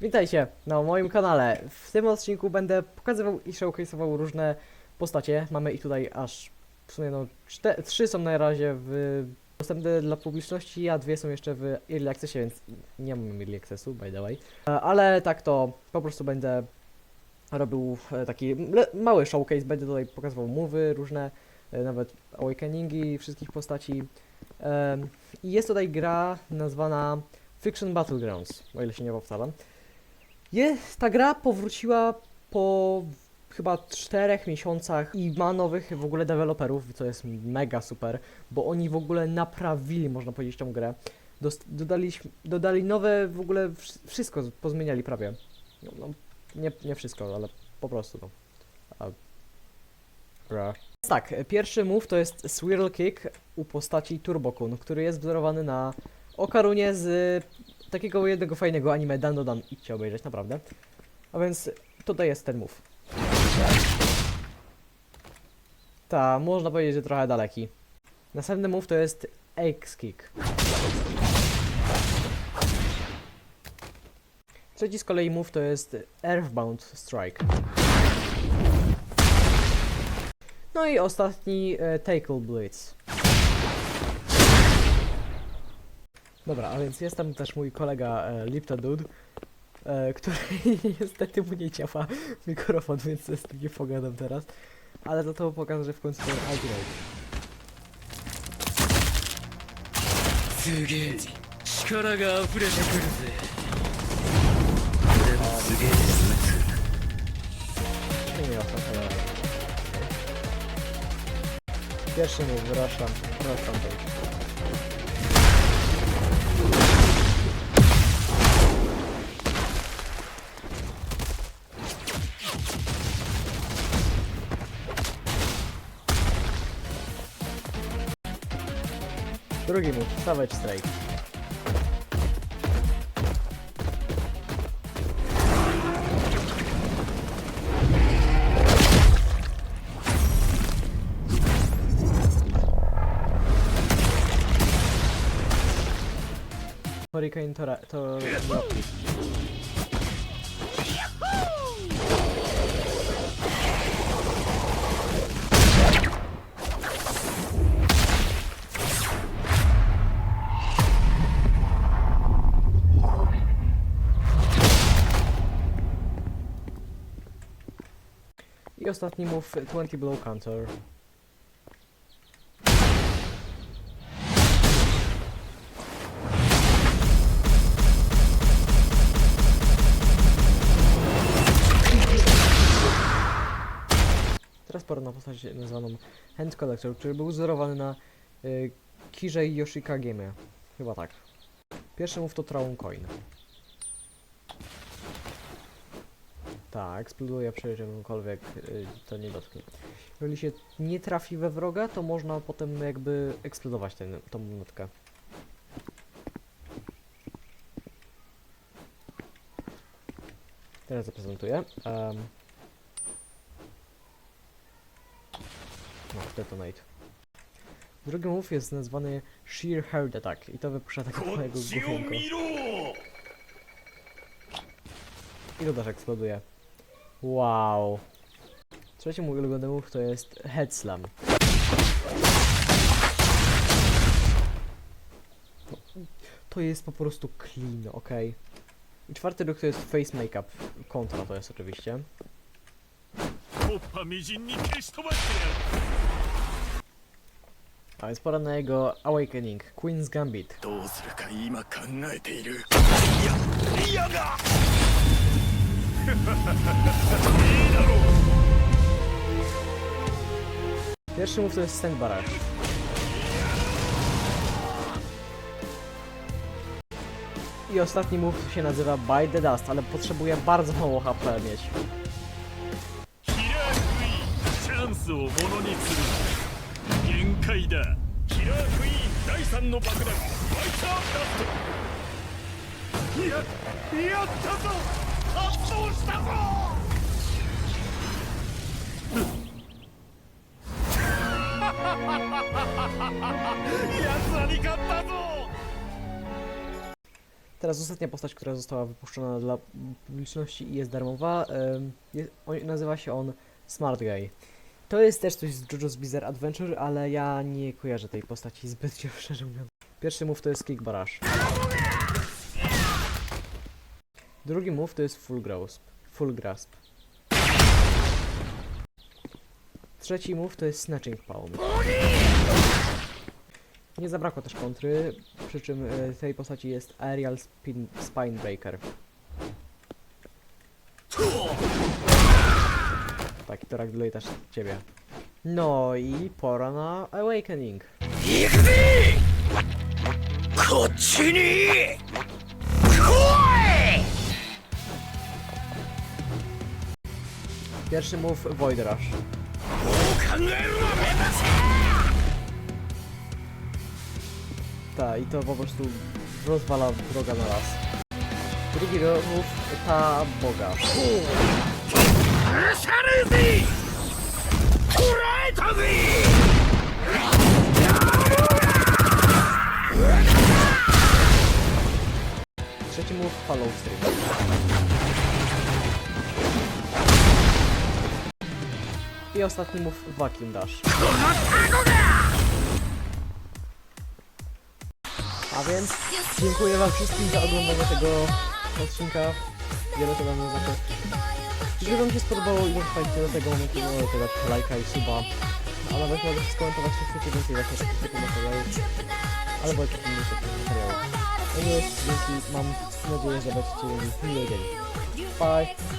Witajcie na moim kanale. W tym odcinku będę pokazywał i showcase'ował różne postacie. Mamy ich tutaj aż w sumie no trzy są na razie w dostępne dla publiczności, a dwie są jeszcze w Early Accessie, więc nie mam Early Accessu, by the way. E, Ale tak to po prostu będę robił e, taki mały showcase, będę tutaj pokazywał mowy różne, e, nawet awakeningi wszystkich postaci. I jest tutaj gra nazwana Fiction Battlegrounds, o ile się nie powtarzam. Jest, ta gra powróciła po chyba czterech miesiącach i ma nowych w ogóle deweloperów, co jest mega super, bo oni w ogóle naprawili, można powiedzieć, tą grę. Dost, dodali, dodali nowe, w ogóle wsz- wszystko pozmieniali prawie. No, no, nie, nie wszystko, ale po prostu no. A. Tak, pierwszy move to jest Swirl Kick u postaci Turbokun, który jest wzorowany na Okarunie z takiego jednego fajnego anime Dan Dan. Idźcie obejrzeć, naprawdę. A więc tutaj jest ten move. Ta, można powiedzieć, że trochę daleki. Następny move to jest X Kick. Trzeci z kolei move to jest Earthbound Strike. No i ostatni e, Tackle Blitz. Dobra, a więc jest tam też mój kolega e, Lipta Dude, e, który niestety mu nie działa mikrofon, więc z tym nie pogadam teraz. Ale za to pokażę w końcu ten ultimate. すげえ力が溢れてくるぜ俺もすげえですね Nie miał ale... Pierwszy move, wyrażam, wyrażam to. Drugi move, Savage Strike. Hurricane to, to I ostatni move 20 blow counter. Teraz pora na postać nazwaną Hand Collector, który był wzorowany na y, Kijai Yoshikageme. Chyba tak. Pierwszy move to Traum Coin. Tak, eksploduje przy czymkolwiek y, to nie dotknie. Jeżeli się nie trafi we wroga, to można potem jakby eksplodować ten, tą nutkę. Teraz zaprezentuję. Um. No, detonate. Drugi move jest nazwany Sheer Heart Attack i to wypuszcza taką mojego głupienko. I dodasz eksploduje. Wow. Trzeci mój ulubiony move to jest Head Slam. To jest po prostu clean, ok? I czwarty ruch to jest face makeup. Kontra to jest oczywiście. コッパみじんに消し飛ばしてやる A więc pora na jego Awakening. Queen's Gambit. どうするか今考えているいや嫌だいいだろう Pierwszy move to jest Stand Barrage. I ostatni move się nazywa By the Dust, ale potrzebuje bardzo mało HP mieć. Teraz ostatnia postać, która została wypuszczona dla publiczności i jest darmowa. Jest, on, nazywa się on Smart Guy. To jest też coś z JoJo's Bizarre Adventure, ale ja nie kojarzę tej postaci zbytnio, szczerze mówiąc. Pierwszy mów to jest Kick Barrage. Drugi move to jest Full Grasp. Full Grasp. Trzeci move to jest Snatching Palm. Nie zabrakło też kontry, przy czym e, tej postaci jest Aerial Spin, Spine Breaker. Tak, i to ragdoluje też ciebie. No i pora na Awakening. 行 Pierwszy move Void Rush. Tak, i to po prostu rozwala wroga na raz. Drugi move ta boga. Trzeci move Hollow Stream. I ostatni move Vacuum Dash. A więc dziękuję wam wszystkim za oglądanie tego odcinka. Wiele to dla mnie znaczy. Jeżeli wam się spodobało i dotrwaliście do tego momentu, no to dajcie lajka i suba. A nawet możecie skomentować, czy chcecie więcej właśnie takich typu materiałów. Albo jakichś innych takich materiałów. No jest, więc mam nadzieję, że będziecie mieli miły dzień. Bye!